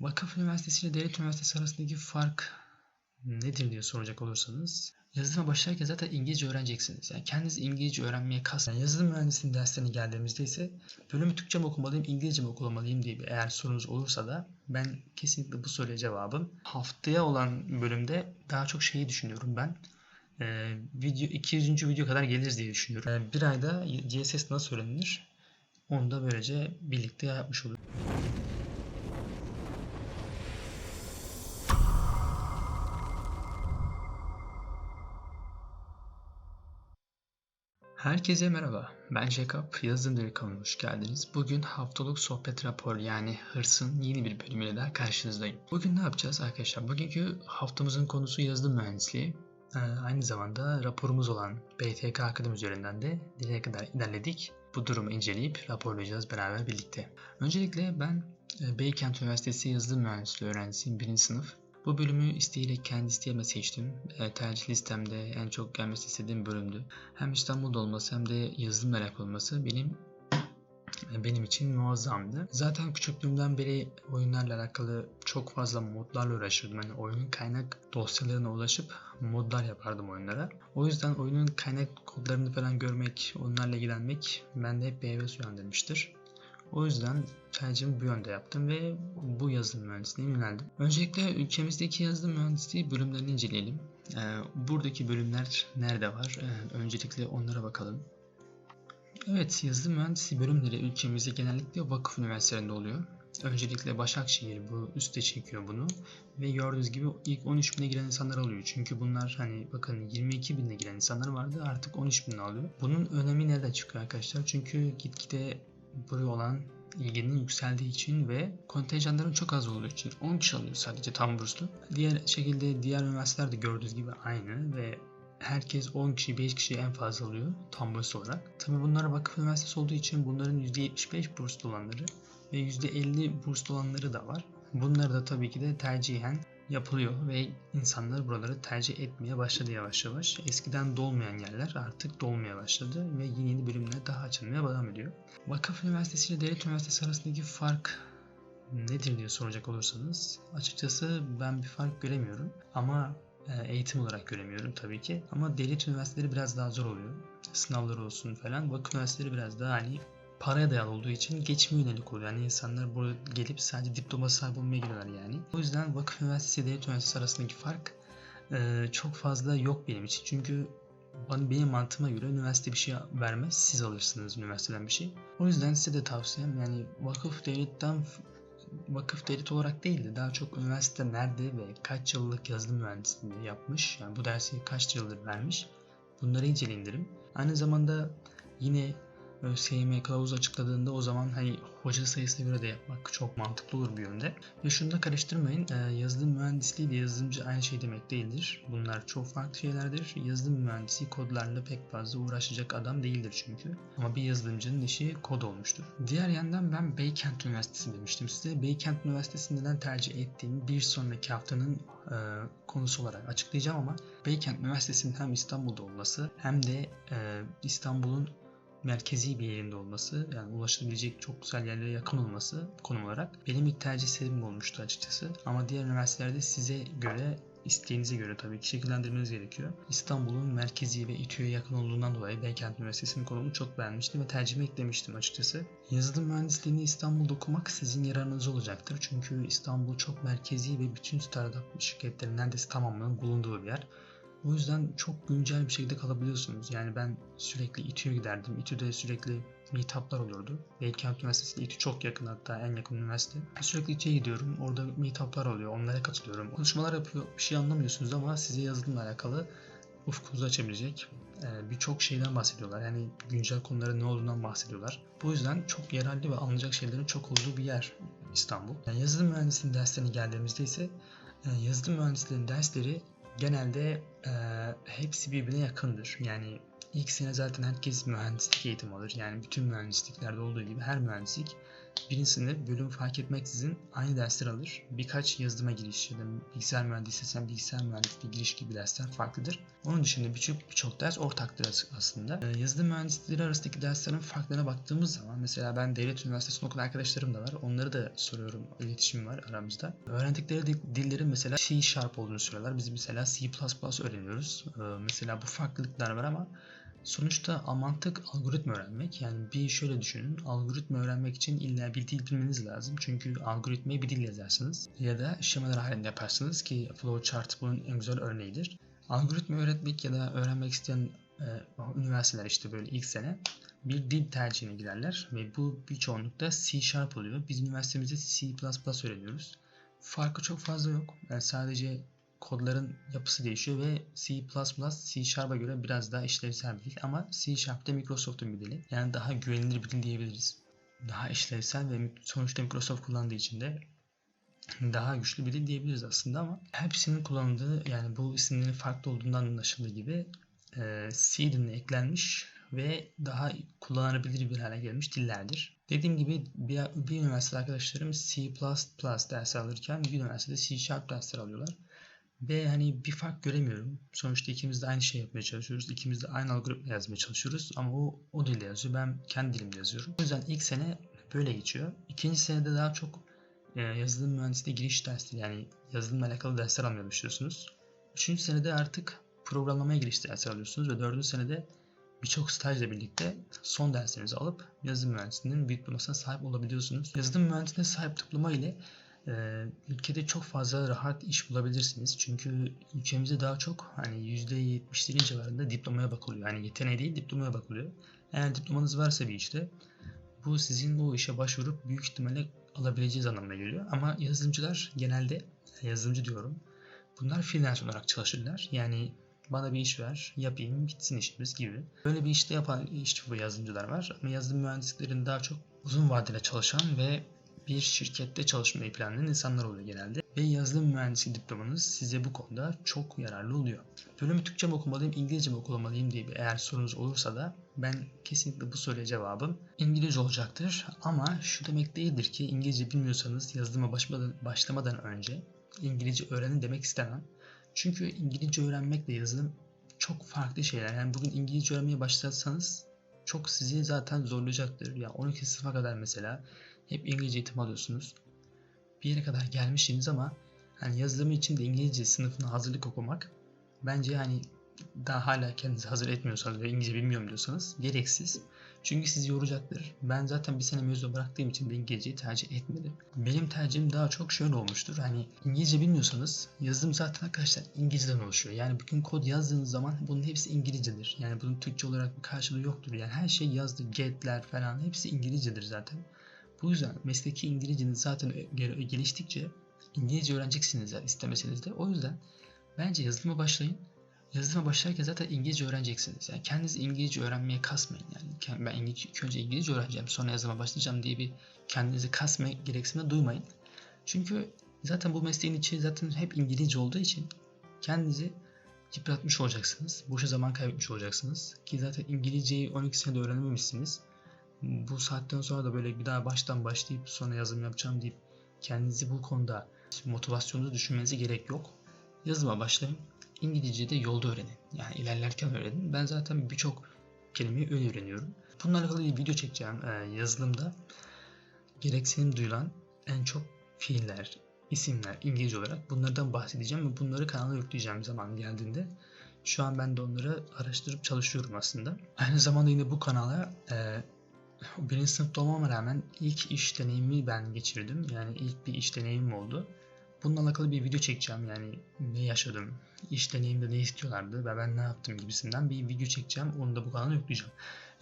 Vakıf Üniversitesi ile Devlet Üniversitesi arasındaki fark nedir diye soracak olursanız yazılıma başlarken zaten İngilizce öğreneceksiniz. Yani kendiniz İngilizce öğrenmeye kas. Yani yazılım mühendisliğinin derslerine geldiğimizde ise bölümü Türkçe mi okumalıyım, İngilizce mi okumalıyım diye bir eğer sorunuz olursa da ben kesinlikle bu soruya cevabım haftaya olan bölümde daha çok şeyi düşünüyorum ben. Ee, video 200. video kadar geliriz diye düşünüyorum. Ee, bir ayda CSS nasıl öğrenilir? Onu da böylece birlikte yapmış oluruz. Herkese merhaba. Ben Jacob. Yazılım Dili hoş geldiniz. Bugün haftalık sohbet rapor yani hırsın yeni bir bölümüyle daha karşınızdayım. Bugün ne yapacağız arkadaşlar? Bugünkü haftamızın konusu yazılım mühendisliği. Ee, aynı zamanda raporumuz olan BTK Akademi üzerinden de nereye kadar ilerledik. Bu durumu inceleyip raporlayacağız beraber birlikte. Öncelikle ben e, Beykent Üniversitesi Yazılım Mühendisliği öğrencisiyim 1. sınıf. Bu bölümü isteyerek kendi isteğime seçtim. E, tercih listemde en çok gelmesi istediğim bölümdü. Hem İstanbul'da olması hem de yazılım merak olması benim benim için muazzamdı. Zaten küçüklüğümden beri oyunlarla alakalı çok fazla modlarla uğraşırdım. Hani oyunun kaynak dosyalarına ulaşıp modlar yapardım oyunlara. O yüzden oyunun kaynak kodlarını falan görmek, onlarla ilgilenmek bende hep bir heves uyandırmıştır. O yüzden tercihimi bu yönde yaptım ve bu yazılım mühendisliğine yöneldim. Öncelikle ülkemizdeki yazılım mühendisliği bölümlerini inceleyelim. Ee, buradaki bölümler nerede var? Ee, öncelikle onlara bakalım. Evet, yazılım mühendisliği bölümleri ülkemizde genellikle vakıf üniversitelerinde oluyor. Öncelikle Başakşehir bu üste çekiyor bunu ve gördüğünüz gibi ilk 13 bine giren insanlar alıyor. Çünkü bunlar hani bakın 22 bine giren insanlar vardı artık 13 bin alıyor. Bunun önemi nereden çıkıyor arkadaşlar? Çünkü gitgide buraya olan ilginin yükseldiği için ve kontenjanların çok az olduğu için 10 kişi alıyor sadece tam burslu. Diğer şekilde diğer üniversitelerde gördüğünüz gibi aynı ve herkes 10 kişi 5 kişi en fazla alıyor tam burs olarak. Tabi bunlar vakıf üniversitesi olduğu için bunların %75 burslu olanları ve %50 burslu olanları da var. Bunları da tabii ki de tercihen yapılıyor ve insanlar buraları tercih etmeye başladı yavaş yavaş. Eskiden dolmayan yerler artık dolmaya başladı ve yeni yeni bölümler daha açılmaya devam ediyor. Vakıf Üniversitesi ile Devlet Üniversitesi arasındaki fark nedir diye soracak olursanız açıkçası ben bir fark göremiyorum ama e, eğitim olarak göremiyorum tabii ki. Ama devlet üniversiteleri biraz daha zor oluyor. Sınavları olsun falan. Vakıf üniversiteleri biraz daha hani paraya dayalı olduğu için geçme yönelik oluyor. Yani insanlar burada gelip sadece diploma sahibi olmaya geliyorlar yani. O yüzden vakıf üniversitesi ile devlet üniversitesi arasındaki fark e, çok fazla yok benim için. Çünkü bana benim mantığıma göre üniversite bir şey vermez. Siz alırsınız üniversiteden bir şey. O yüzden size de tavsiyem yani vakıf devletten vakıf devlet olarak değil de daha çok üniversite nerede ve kaç yıllık yazılım mühendisliği yapmış. Yani bu dersi kaç yıldır vermiş. Bunları inceleyin derim. Aynı zamanda yine ÖSYM kılavuz açıkladığında o zaman hani hoca sayısına göre de yapmak çok mantıklı olur bir yönde. Ve şunu da karıştırmayın. Yazılım mühendisliği ile yazılımcı aynı şey demek değildir. Bunlar çok farklı şeylerdir. Yazılım mühendisi kodlarla pek fazla uğraşacak adam değildir çünkü. Ama bir yazılımcının işi kod olmuştur. Diğer yandan ben Beykent Üniversitesi demiştim size. Beykent Üniversitesi'ni neden tercih ettiğimi bir sonraki haftanın e, konusu olarak açıklayacağım ama Beykent Üniversitesi'nin hem İstanbul'da olması hem de e, İstanbul'un merkezi bir yerinde olması yani ulaşılabilecek çok güzel yerlere yakın olması konum olarak benim ilk tercih sebebim olmuştu açıkçası. Ama diğer üniversitelerde size göre isteğinize göre tabii ki şekillendirmeniz gerekiyor. İstanbul'un merkezi ve İTÜ'ye yakın olduğundan dolayı Beykent Üniversitesi'nin konumunu çok beğenmiştim ve tercihime eklemiştim açıkçası. Yazılım mühendisliğini İstanbul'da okumak sizin yararınız olacaktır. Çünkü İstanbul çok merkezi ve bütün startup şirketlerin neredeyse tamamının bulunduğu bir yer. O yüzden çok güncel bir şekilde kalabiliyorsunuz. Yani ben sürekli İTÜ'ye giderdim. İTÜ'de sürekli meetuplar olurdu. Beykent Üniversitesi İTÜ çok yakın hatta en yakın üniversite. Sürekli İTÜ'ye gidiyorum. Orada meetuplar oluyor. Onlara katılıyorum. Konuşmalar yapıyor. Bir şey anlamıyorsunuz ama size yazılımla alakalı ufkunuzu açabilecek birçok şeyden bahsediyorlar. Yani güncel konuların ne olduğundan bahsediyorlar. Bu yüzden çok yararlı ve anlayacak şeylerin çok olduğu bir yer İstanbul. Yani yazılım mühendisliğinin derslerine geldiğimizde ise yazılım mühendisliğinin dersleri genelde e, hepsi birbirine yakındır. Yani ilk sene zaten herkes mühendislik eğitimi alır. Yani bütün mühendisliklerde olduğu gibi her mühendislik birincisinde bölüm fark etmeksizin aynı dersler alır. Birkaç yazılıma giriş ya da bilgisayar mühendisiysen bilgisayar mühendisliğine giriş gibi dersler farklıdır. Onun dışında birçok birçok ders ortaktır aslında. Ee, yazılım mühendislikleri arasındaki derslerin farklarına baktığımız zaman mesela ben devlet üniversitesinde okuyan arkadaşlarım da var. Onları da soruyorum. İletişim var aramızda. Öğrendikleri dillerin mesela C Sharp olduğunu söylüyorlar. Biz mesela C++ öğreniyoruz. Ee, mesela bu farklılıklar var ama Sonuçta mantık algoritma öğrenmek. Yani bir şöyle düşünün. Algoritma öğrenmek için illa bir dil bilmeniz lazım. Çünkü algoritmayı bir dil yazarsınız. Ya da şemalar halinde yaparsınız ki flowchart bunun en güzel örneğidir. Algoritma öğretmek ya da öğrenmek isteyen e, üniversiteler işte böyle ilk sene bir dil tercihine girerler ve bu bir çoğunlukta C Sharp oluyor. Biz üniversitemizde C++ öğreniyoruz. Farkı çok fazla yok. Yani sadece kodların yapısı değişiyor ve C++ C Sharp'a göre biraz daha işlevsel bir dil ama C Sharp de Microsoft'un bir dili. Yani daha güvenilir bir dil diyebiliriz. Daha işlevsel ve sonuçta Microsoft kullandığı için de daha güçlü bir dil diyebiliriz aslında ama hepsinin kullanıldığı yani bu isimlerin farklı olduğundan anlaşıldığı gibi e, C diline eklenmiş ve daha kullanılabilir bir hale gelmiş dillerdir. Dediğim gibi bir, bir üniversite arkadaşlarım C++ ders alırken bir üniversitede C Sharp dersler alıyorlar. Ve hani bir fark göremiyorum. Sonuçta ikimiz de aynı şey yapmaya çalışıyoruz. İkimiz de aynı algoritma yazmaya çalışıyoruz. Ama o, o dilde yazıyor. Ben kendi dilimde yazıyorum. O yüzden ilk sene böyle geçiyor. İkinci senede daha çok e, yazılım mühendisliğine giriş dersleri yani yazılımla alakalı dersler almaya başlıyorsunuz. Üçüncü senede artık programlamaya giriş dersler alıyorsunuz ve dördüncü senede birçok stajla birlikte son derslerinizi alıp yazılım mühendisliğinin diplomasına sahip olabiliyorsunuz. Yazılım mühendisliğine sahip diploma ile ülkede çok fazla rahat iş bulabilirsiniz. Çünkü ülkemizde daha çok hani %70'lerin civarında diplomaya bakılıyor. Yani yeteneğe değil diplomaya bakılıyor. Eğer diplomanız varsa bir işte bu sizin o işe başvurup büyük ihtimalle alabileceğiniz anlamına geliyor. Ama yazılımcılar genelde yazılımcı diyorum. Bunlar freelance olarak çalışırlar. Yani bana bir iş ver, yapayım, gitsin işimiz gibi. Böyle bir işte yapan işte bu yazılımcılar var. Ama yazılım mühendisliklerinin daha çok uzun vadeli çalışan ve bir şirkette çalışmayı planlayan insanlar oluyor genelde. Ve yazılım mühendisi diplomanız size bu konuda çok yararlı oluyor. Bölümü Türkçe mi okumalıyım, İngilizce mi okumalıyım diye bir eğer sorunuz olursa da ben kesinlikle bu soruya cevabım İngilizce olacaktır. Ama şu demek değildir ki İngilizce bilmiyorsanız yazılıma başlamadan, önce İngilizce öğrenin demek istemem. Çünkü İngilizce öğrenmekle yazılım çok farklı şeyler. Yani bugün İngilizce öğrenmeye başlarsanız çok sizi zaten zorlayacaktır. Ya 12 sınıfa kadar mesela hep İngilizce eğitim alıyorsunuz. Bir yere kadar gelmişsiniz ama hani yazılımı için de İngilizce sınıfına hazırlık okumak bence hani daha hala kendinizi hazır etmiyorsanız ve İngilizce bilmiyorum diyorsanız gereksiz. Çünkü sizi yoracaktır. Ben zaten bir sene mezun bıraktığım için de İngilizceyi tercih etmedim. Benim tercihim daha çok şöyle olmuştur. Hani İngilizce bilmiyorsanız yazılım zaten arkadaşlar İngilizceden oluşuyor. Yani bugün kod yazdığınız zaman bunun hepsi İngilizcedir. Yani bunun Türkçe olarak bir karşılığı yoktur. Yani her şey yazdı, getler falan hepsi İngilizcedir zaten. Bu yüzden mesleki İngilizceniz zaten geliştikçe İngilizce öğreneceksiniz yani istemeseniz de. O yüzden bence yazılıma başlayın. Yazılıma başlarken zaten İngilizce öğreneceksiniz. Yani kendinizi İngilizce öğrenmeye kasmayın. Yani ben İngilizce, önce İngilizce öğreneceğim sonra yazılıma başlayacağım diye bir kendinizi kasma gereksinimi duymayın. Çünkü zaten bu mesleğin içi zaten hep İngilizce olduğu için kendinizi yıpratmış olacaksınız. Boşa zaman kaybetmiş olacaksınız. Ki zaten İngilizceyi 12 senede öğrenememişsiniz bu saatten sonra da böyle bir daha baştan başlayıp sonra yazım yapacağım deyip kendinizi bu konuda motivasyonu düşünmenize gerek yok. Yazıma başlayın. İngilizce de yolda öğrenin. Yani ilerlerken öğrenin. Ben zaten birçok kelimeyi öyle öğreniyorum. Bunlarla alakalı bir video çekeceğim ee, yazılımda. Gereksinim duyulan en çok fiiller, isimler İngilizce olarak bunlardan bahsedeceğim ve bunları kanala yükleyeceğim zaman geldiğinde. Şu an ben de onları araştırıp çalışıyorum aslında. Aynı zamanda yine bu kanala e, birinci sınıfta olmama rağmen ilk iş deneyimi ben geçirdim. Yani ilk bir iş deneyimim oldu. Bununla alakalı bir video çekeceğim. Yani ne yaşadım, iş deneyimde ne istiyorlardı ve ben ne yaptım gibisinden bir video çekeceğim. Onu da bu kanala yükleyeceğim.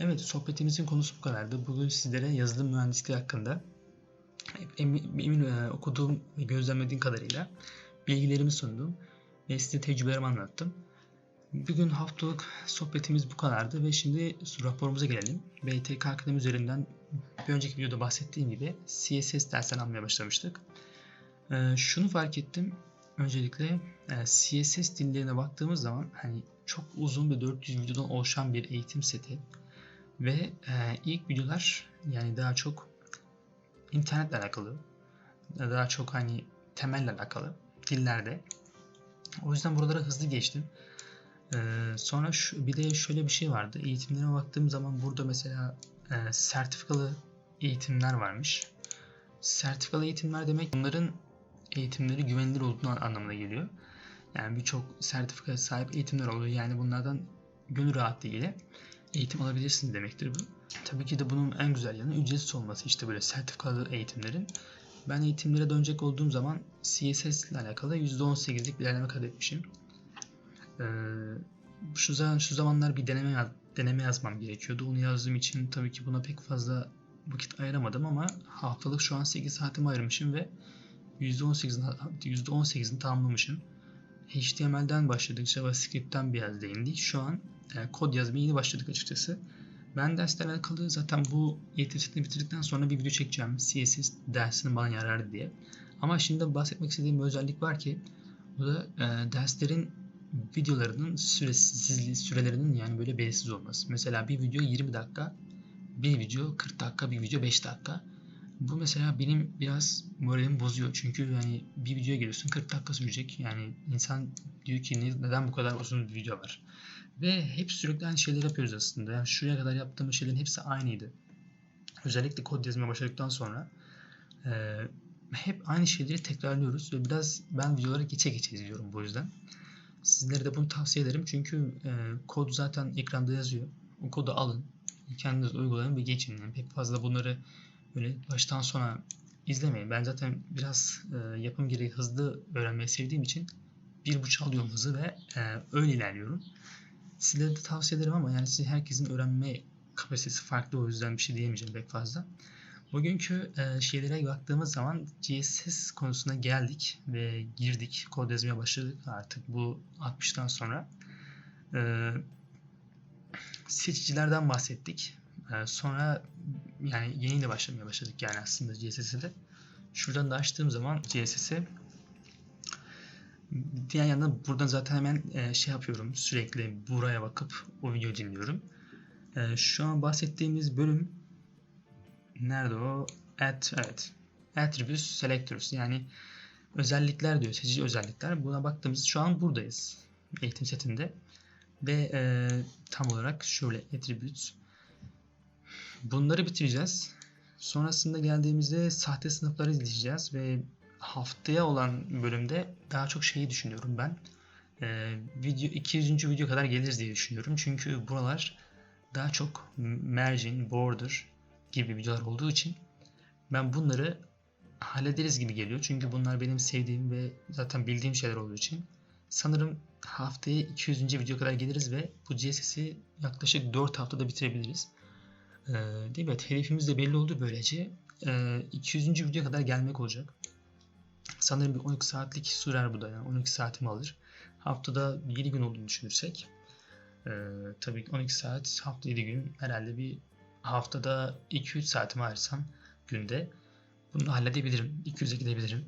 Evet sohbetimizin konusu bu kadardı. Bugün sizlere yazılım mühendisliği hakkında emin, emin okuduğum ve gözlemlediğim kadarıyla bilgilerimi sundum ve size tecrübelerimi anlattım. Bugün haftalık sohbetimiz bu kadardı ve şimdi raporumuza gelelim. BTK akademi üzerinden bir önceki videoda bahsettiğim gibi CSS dersen almaya başlamıştık. Ee, şunu fark ettim. Öncelikle e, CSS dillerine baktığımız zaman hani çok uzun ve 400 videodan oluşan bir eğitim seti ve e, ilk videolar yani daha çok internetle alakalı. Daha çok hani temelle alakalı. Dillerde. O yüzden buralara hızlı geçtim. Ee, sonra şu, bir de şöyle bir şey vardı. Eğitimlere baktığım zaman burada mesela e, sertifikalı eğitimler varmış. Sertifikalı eğitimler demek bunların eğitimleri güvenilir olduğunu anlamına geliyor. Yani birçok sertifikaya sahip eğitimler oluyor. Yani bunlardan gönül rahatlığıyla eğitim alabilirsiniz demektir bu. Tabii ki de bunun en güzel yanı ücretsiz olması işte böyle sertifikalı eğitimlerin. Ben eğitimlere dönecek olduğum zaman CSS ile alakalı %18'lik bir ilerleme kat etmişim. Ee, şu, zaman, şu zamanlar bir deneme, deneme yazmam gerekiyordu. Onu yazdığım için tabii ki buna pek fazla vakit ayıramadım ama haftalık şu an 8 saatimi ayırmışım ve %18'ini %18'ini tamamlamışım. HTML'den başladık, JavaScript'ten biraz değindik. Şu an e, kod yazmaya yeni başladık açıkçası. Ben dersle alakalı zaten bu setini bitirdikten sonra bir video çekeceğim. CSS dersinin bana yarardı diye. Ama şimdi bahsetmek istediğim bir özellik var ki bu da e, derslerin videolarının süresiz, sürelerinin yani böyle belirsiz olması. Mesela bir video 20 dakika, bir video 40 dakika, bir video 5 dakika. Bu mesela benim biraz moralimi bozuyor. Çünkü yani bir videoya geliyorsun 40 dakika sürecek. Yani insan diyor ki "Ne- neden bu kadar uzun bir video var? Ve hep sürekli aynı şeyleri yapıyoruz aslında. Yani şuraya kadar yaptığımız şeylerin hepsi aynıydı. Özellikle kod yazmaya başladıktan sonra e, hep aynı şeyleri tekrarlıyoruz ve biraz ben videoları geçe geçe izliyorum bu yüzden. Sizlere de bunu tavsiye ederim çünkü e, kod zaten ekranda yazıyor. O kodu alın, kendiniz uygulayın ve geçin. Yani pek fazla bunları böyle baştan sona izlemeyin. Ben zaten biraz e, yapım gereği hızlı öğrenmeyi sevdiğim için bir buçuk alıyorum hızı ve e, öyle ilerliyorum. Sizlere de tavsiye ederim ama yani siz herkesin öğrenme kapasitesi farklı o yüzden bir şey diyemeyeceğim pek fazla. Bugünkü e, şeylere baktığımız zaman CSS konusuna geldik ve girdik. Kod yazmaya başladık artık bu 60'tan sonra. E, seçicilerden bahsettik. E, sonra yani yeniyle başlamaya başladık yani aslında CSS'e de. Şuradan da açtığım zaman CSS'i diğer yandan buradan zaten hemen e, şey yapıyorum. Sürekli buraya bakıp o videoyu dinliyorum. E, şu an bahsettiğimiz bölüm nerede o? At, evet. Attributes Selectors yani özellikler diyor. Seçici özellikler. Buna baktığımız şu an buradayız. Eğitim setinde. Ve e, tam olarak şöyle attributes. Bunları bitireceğiz. Sonrasında geldiğimizde sahte sınıfları izleyeceğiz ve haftaya olan bölümde daha çok şeyi düşünüyorum ben. Ee, video 200. video kadar geliriz diye düşünüyorum. Çünkü buralar daha çok margin, border gibi videolar olduğu için ben bunları hallederiz gibi geliyor. Çünkü bunlar benim sevdiğim ve zaten bildiğim şeyler olduğu için sanırım haftaya 200. video kadar geliriz ve bu CSS'i yaklaşık 4 haftada bitirebiliriz. Ee, değil mi? Evet, hedefimiz de belli oldu böylece. Ee, 200. video kadar gelmek olacak. Sanırım bir 12 saatlik sürer bu da. Yani 12 saatimi alır. Haftada 7 gün olduğunu düşünürsek. Ee, tabii ki 12 saat hafta 7 gün herhalde bir haftada 2-3 saatimi ayırsam günde bunu halledebilirim. 200'e gidebilirim.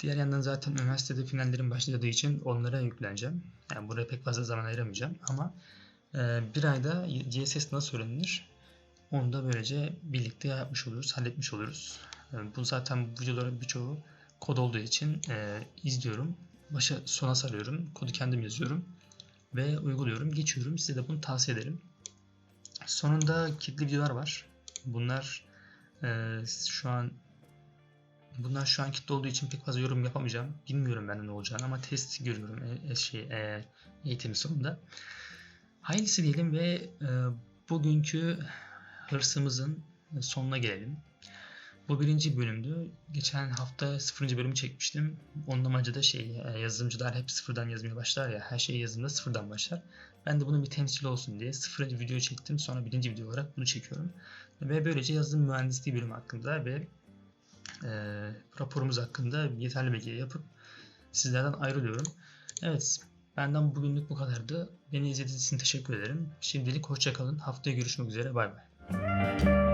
Diğer yandan zaten üniversitede finallerim başladığı için onlara yükleneceğim. Yani buraya pek fazla zaman ayıramayacağım ama e, bir ayda CSS nasıl öğrenilir? Onu da böylece birlikte yapmış oluruz, halletmiş oluruz. E, bu zaten bu videoların birçoğu kod olduğu için e, izliyorum. Başa sona sarıyorum. Kodu kendim yazıyorum. Ve uyguluyorum. Geçiyorum. Size de bunu tavsiye ederim. Sonunda kilitli videolar var. Bunlar e, şu an bunlar şu an kilitli olduğu için pek fazla yorum yapamayacağım. Bilmiyorum ben ne olacağını ama test görüyorum e, e, şey e, eğitim sonunda. Hayırlısı diyelim ve e, bugünkü hırsımızın sonuna gelelim. Bu birinci bölümdü. Geçen hafta sıfırıncı bölümü çekmiştim. Onun amacı da şey e, yazılımcılar hep sıfırdan yazmaya başlar ya. Her şey yazımda sıfırdan başlar. Ben de bunun bir temsil olsun diye sıfırıncı video çektim. Sonra birinci video olarak bunu çekiyorum. Ve böylece yazılım mühendisliği bölümü hakkında ve e, raporumuz hakkında yeterli bilgi yapıp sizlerden ayrılıyorum. Evet benden bugünlük bu kadardı. Beni izlediğiniz için teşekkür ederim. Şimdilik hoşçakalın. Haftaya görüşmek üzere. Bay bay.